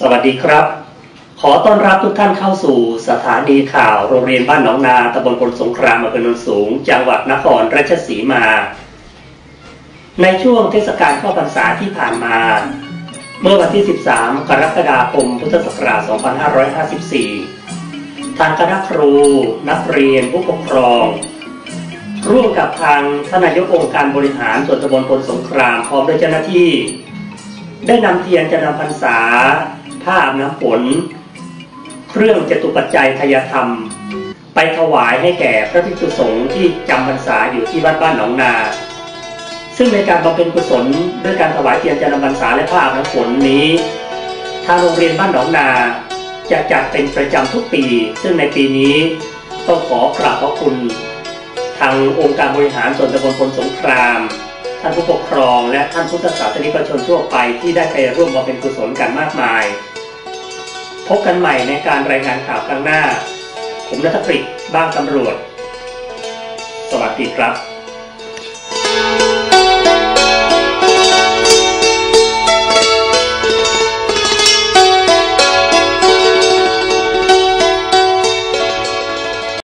สวัสดีครับ ขอต้อนรับทุกท่านเข้าสู่สถานีข่าวโรงเรียนบ้านหนองนาตำบลพลสงครามอำเภอโนนสูง จังหวัดนครราชสีมา ในช่วงเทศกาลเข้าพรรษาที่ผ่านมา เมื่อวันที่ 13 กรกฎาคม พุทธศักราช 2554 ทางคณะครู นักเรียนผู้ปกครอง ร่วมกับทางท่านนายกองค์การบริหารส่วนตำบลพลสงครามพร้อมด้วยเจ้าหน้าที่ ได้นำเทียนจะนำพรรษา ผ้าอาบน้ำฝนเครื่องจตุปัจจัยทายธรรม ไปถวายให้แก่พระภิกษุสงฆ์ที่จำพรรษาอยู่ที่วัดบ้านหนองนา ซึ่งในการบำเพ็ญกุศลด้วยการถวายเทียนจะนำพรรษาและผ้าอาบน้ำฝนนี้ ทางโรงเรียนบ้านหนองนาจะจัดเป็นประจำทุกปี ซึ่งในปีนี้ต้องขอกราบขอบคุณ ทางองค์การบริหารส่วนตำบลพลสงคราม ท่านผู้ปกครองและท่านพุทธศาสนิกชนทั่วไปที่ได้ไปร่วมมาเป็นกุศลกันมากมาย พบกันใหม่ในการรายงานข่าวครั้งหน้า ผมนัทกฤษบ้างตำรวจ สวัสดีครับ